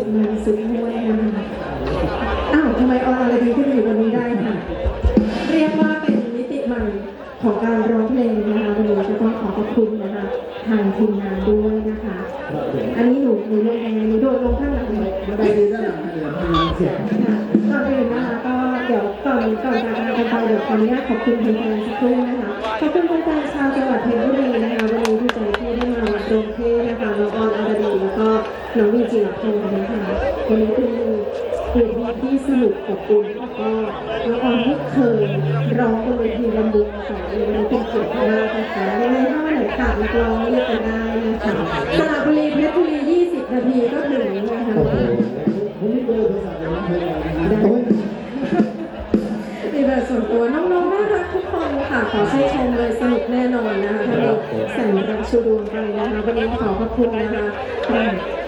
สุดมันสุดมวยนะคะอ้าวทำไมออนอะไรดีขึ้นอยู่บนนี้ได้ค่ะ เรียกว่าเป็นมิติใหม่ของการร้องเพลงนะคะวันนี้ก็ต้องขอขอบคุณนะคะทางทีมงานด้วยนะคะ อันนี้หนูหนูลงยังไงหนูโดดลงข้างหลังเลยบันไดดีด้านหลังเดี๋ยวให้น้องเสียงค่ะก่อนอื่นนะคะก็เดี๋ยวก่อนก่อนจากการกันไปเดี๋ยวขออนุญาตขอบคุณแฟนๆสักครู่นะคะขอบคุณแฟนๆชาวจังหวัดเพชรบุรีนะคะ น้องวีจิรพงศ์นะคะวันนี้เป็นเวทีที่สนุกอบอุ่นแล้วก็น้องออนที่เคยร้องบนเวทีลำบุญค่ะวันนี้เป็นเกียรติมากนะคะยังไงถ้าวันไหนขาดนักร้องเรียกกันได้นะคะสระบุรีเพชรบุรี 20 นาทีก็ถึงนะคะมีแบบส่วนตัวน้องๆน่ารักทุกคนค่ะขอชื่นชมเลยสนุกแน่นอนนะคะถ้ามีแสงรักชูดวงไปนะคะวันนี้ขอขอบคุณนะคะ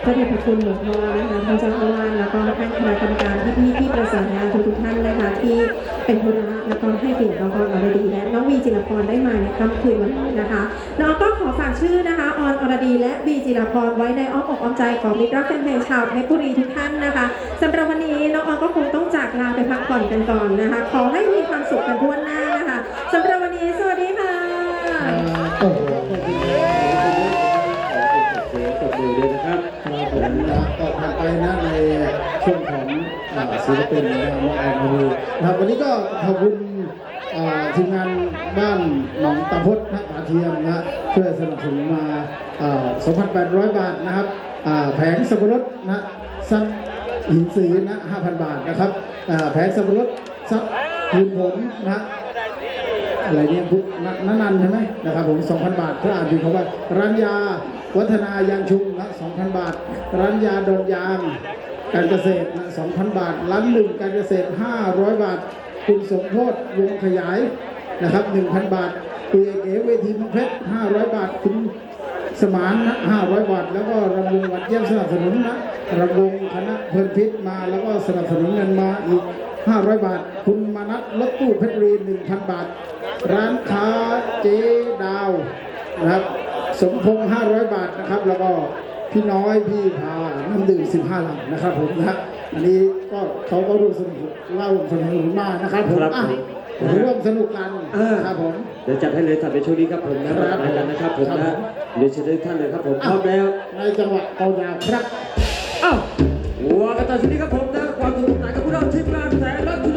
พระเดชพระคุณหลวงพ่อนะคะท่านเจ้าอาวาสแล้วก็ท่านคณะกรรมการที่พี่ที่ประสานงานทุกท่านนะคะที่เป็นธุระแล้วก็ให้เกียรติน้องออนอรดีและน้องวีจิรพรได้มาในค่ำคืนวันนี้นะคะน้องก็ขอฝากชื่อนะคะออนอรดีและวีจิรพรไว้ในอ้อมอกอ้อมใจของมิตรรักแฟนเพลงชาวเพชรบุรีทุกท่านนะคะสำหรับวันนี้น้องออนก็คงต้องจากลาไปพักผ่อนกันก่อนนะคะ ขอให้มีความสุขกันทั่วหน้านะคะสำหรับวันนี้สวัสดีค่ะ ผมนะก็ผ่านไปนะในช่วงของศิลปินนะมาแอนโฮนะครับวันนี้ก็ขอบคุณทีมงานบ้านหนองตะพดนะอาเทียมนะเพื่อสนับสนุนมา 2,800 บาทนะครับแผงสับปะรดนะซับหินสีนะ5,000 บาทนะครับแผงสับปะรดซับคูณผลนะ อะไรเนี่ยพุทธนันนันใช่ไหมนะครับผม2,000 บาทเพื่ออ่านถึงเขาว่าร้านยา วัฒนายางชุมนะ2,000 บาท ร้านยาดอนยางการเกษตรนะ2,000 บาท ร้านหนึ่งการเกษตร 500 บาท คุณสมโพธวงขยายนะครับ1,000 บาทคุยเอเวทีเมืองเพชร500 บาทคุณสมานนะ500 บาท แล้วก็รำวงวัดเยี่ยมสนับสนุนนะรำวงคณะเพลินพิษมาแล้วก็สนับสนุนเงินมาอีก500 บาท คุณมานัทรถตู้เพชรบุรี1,000 บาท ร้านค้าเจ๊ดาวนะครับสมพงษ์500 บาทนะครับ แล้วก็พี่น้อยพี่พาน้ำดื่ม15หลังนะครับผมนะฮะอันนี้ก็เขาก็ร่วมสนุกเล่าสนุกมากนะครับผมครับอะผมร่วมสนุกกันเออ ครับผม เดี๋ยวจัดให้เลยถัดไปช่วงนี้ครับผมนะครับมากันนะครับผมครันะบผมเดี๋ยวเชิญทุกท่านเลยครับผมพร้อมแล้ว ในจังหวัดเอาดาวครับ อ้าววัวกันต่อช่วงนี้ครับผมนะความสนุกสนานกับพวกเราทีมงานแสนรักทุ